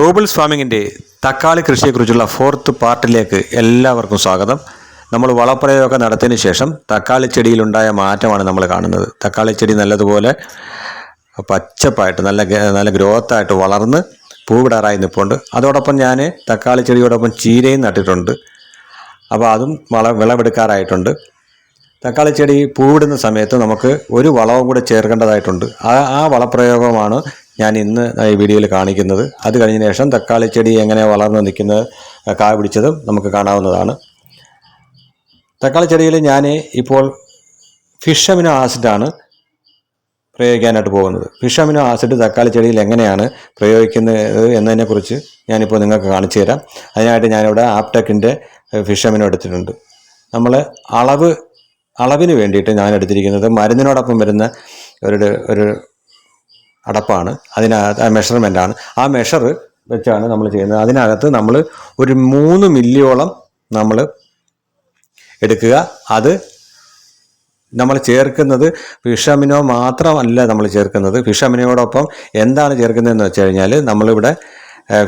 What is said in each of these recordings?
Roubles ഫാമിങ്ങിന്റെ തക്കാളി കൃഷിയെക്കുറിച്ചുള്ള fourth പാർട്ടിലേക്ക് എല്ലാവർക്കും സ്വാഗതം. നമ്മൾ വളപ്രയോഗം നടത്തിയതിന് ശേഷം തക്കാളി ചെടിയിലുണ്ടായ മാറ്റമാണ് നമ്മൾ കാണുന്നത്. തക്കാളി ചെടി നല്ലതുപോലെ പച്ചപ്പായിട്ട് നല്ല നല്ല ഗ്രോത്തായിട്ട് വളർന്ന് പൂവിടാറായി നിൽപ്പുണ്ട് അതോടൊപ്പം ഞാൻ തക്കാളി ചെടിയോടൊപ്പം ചീരയും നട്ടിട്ടുണ്ട്. അപ്പോൾ അതും വള വിളവെടുക്കാറായിട്ടുണ്ട്. തക്കാളി ചെടി പൂവിടുന്ന സമയത്ത് നമുക്ക് ഒരു വളവും കൂടെ ചേർക്കേണ്ടതായിട്ടുണ്ട്. ആ ആ വളപ്രയോഗമാണ് ഞാൻ ഇന്ന് ഈ വീഡിയോയിൽ കാണിക്കുന്നത്. അത് കഴിഞ്ഞ ശേഷം തക്കാളി ചെടി എങ്ങനെ വളർന്നു നിൽക്കുന്നത് കായ പിടിച്ചതും നമുക്ക് കാണാവുന്നതാണ്. തക്കാളി ചെടിയിൽ ഞാൻ ഇപ്പോൾ ഫിഷ് അമിനോ ആസിഡാണ് പ്രയോഗിക്കാനായിട്ട് പോകുന്നത്. ഫിഷ് അമിനോ ആസിഡ് തക്കാളി ചെടിയിൽ എങ്ങനെയാണ് പ്രയോഗിക്കുന്നത് എന്നതിനെക്കുറിച്ച് ഞാനിപ്പോൾ നിങ്ങൾക്ക് കാണിച്ചു തരാം. അതിനായിട്ട് ഞാനിവിടെ ആപ്ടെക്കിന്റെ ഫിഷ് അമിനോ എടുത്തിട്ടുണ്ട്. നമ്മൾ അളവ് അളവിന് വേണ്ടിയിട്ട് ഞാൻ എടുത്തിരിക്കുന്നത് മരുന്നിനോടൊപ്പം വരുന്ന ഒരു ഒരു അടപ്പാണ്. അതിനകത്ത് മെഷർമെന്റാണ് ആ മെഷർ വെച്ചാണ് നമ്മൾ ചെയ്യുന്നത്. അതിനകത്ത് നമ്മൾ ഒരു മൂന്ന് മില്ലിയോളം നമ്മൾ എടുക്കുക. അത് നമ്മൾ ചേർക്കുന്നത് ഫിഷമിനോ മാത്രമല്ല നമ്മൾ ചേർക്കുന്നത്. ഫിഷമിനോടൊപ്പം എന്താണ് ചേർക്കുന്നതെന്ന് വെച്ച് കഴിഞ്ഞാൽ നമ്മളിവിടെ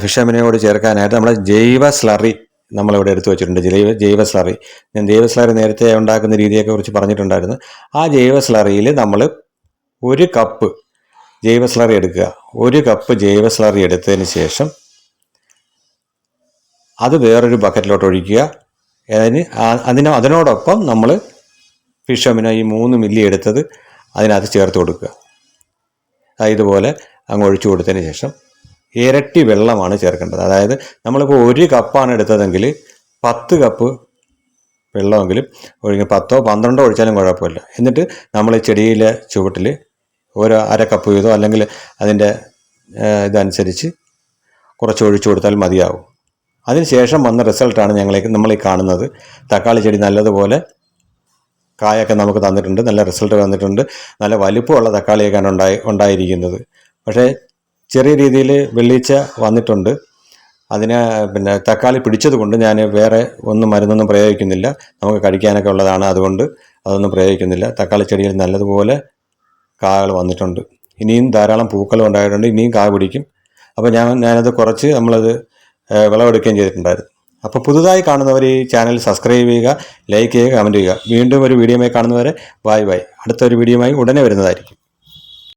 ഫിഷമിനോട് ചേർക്കാനായിട്ട് നമ്മൾ ജൈവ സ്ലറി നമ്മളിവിടെ എടുത്തു വെച്ചിട്ടുണ്ട്. ജൈവ ജൈവ സ്ലറി. ഞാൻ ജൈവ സ്ലറി നേരത്തെ ഉണ്ടാക്കുന്ന രീതിയെക്കുറിച്ച് പറഞ്ഞിട്ടുണ്ടായിരുന്നു. ആ ജൈവ സ്ലറിയിൽ നമ്മൾ ഒരു കപ്പ് ജൈവ സ്ലറി എടുക്കുക. ഒരു കപ്പ് ജൈവ സ്ലറി എടുത്തതിന് ശേഷം അത് വേറൊരു ബക്കറ്റിലോട്ട് ഒഴിക്കുക. അതിന് അതിന് അതിനോടൊപ്പം നമ്മൾ ഫിഷ് ഈ മൂന്ന് മില്ലി എടുത്തത് അതിനകത്ത് ചേർത്ത് കൊടുക്കുക. ഇതുപോലെ അങ്ങ് ഒഴിച്ചു കൊടുത്തതിന് ശേഷം ഇരട്ടി വെള്ളമാണ് ചേർക്കേണ്ടത്. അതായത് നമ്മളിപ്പോൾ ഒരു കപ്പാണ് എടുത്തതെങ്കിൽ പത്ത് കപ്പ് വെള്ളമെങ്കിലും ഒഴിഞ്ഞ് പത്തോ പന്ത്രണ്ടോ ഒഴിച്ചാലും കുഴപ്പമില്ല. എന്നിട്ട് നമ്മൾ ചെടിയിലെ ചുവട്ടിൽ ഒരു അര കപ്പ് വീതം അല്ലെങ്കിൽ അതിന്റെ ഇതനുസരിച്ച് കുറച്ച് ഒഴിച്ചു കൊടുത്താൽ മതിയാവും. അതിനുശേഷം വന്ന റിസൾട്ടാണ് ഞങ്ങളെ നമ്മൾ ഈ കാണുന്നത്. തക്കാളി ചെടി നല്ലതുപോലെ കായൊക്കെ നമുക്ക് തന്നിട്ടുണ്ട്. നല്ല റിസൾട്ട് വന്നിട്ടുണ്ട്. നല്ല വലിപ്പമുള്ള തക്കാളിയൊക്കെയാണ് ഉണ്ടായി ഉണ്ടായിരിക്കുന്നത്. പക്ഷേ ചെറിയ രീതിയിൽ വെള്ളീച്ച വന്നിട്ടുണ്ട്. അതിന് പിന്നെ തക്കാളി പിടിച്ചത് കൊണ്ട് ഞാൻ വേറെ ഒന്നും മരുന്നൊന്നും പ്രയോഗിക്കുന്നില്ല. നമുക്ക് കഴിക്കാനൊക്കെ ഉള്ളതാണ് അതുകൊണ്ട് അതൊന്നും പ്രയോഗിക്കുന്നില്ല. തക്കാളി ചെടിയിൽ നല്ലതുപോലെ കാകൾ വന്നിട്ടുണ്ട്. ഇനിയും ധാരാളം പൂക്കൾ ഉണ്ടായിട്ടുണ്ട്. ഇനിയും കായ പിടിക്കും. അപ്പോൾ ഞാൻ ഞാനത് കുറച്ച് നമ്മളത് വിളവെടുക്കുകയും ചെയ്തിട്ടുണ്ടായിരുന്നു. അപ്പോൾ പുതുതായി കാണുന്നവർ ഈ ചാനൽ സബ്സ്ക്രൈബ് ചെയ്യുക ലൈക്ക് ചെയ്യുക കമന്റ് ചെയ്യുക. വീണ്ടും ഒരു വീഡിയോമായി കാണുന്നവരെ ബായ് ബായ് അടുത്തൊരു വീഡിയോയുമായി ഉടനെ വരുന്നതായിരിക്കും.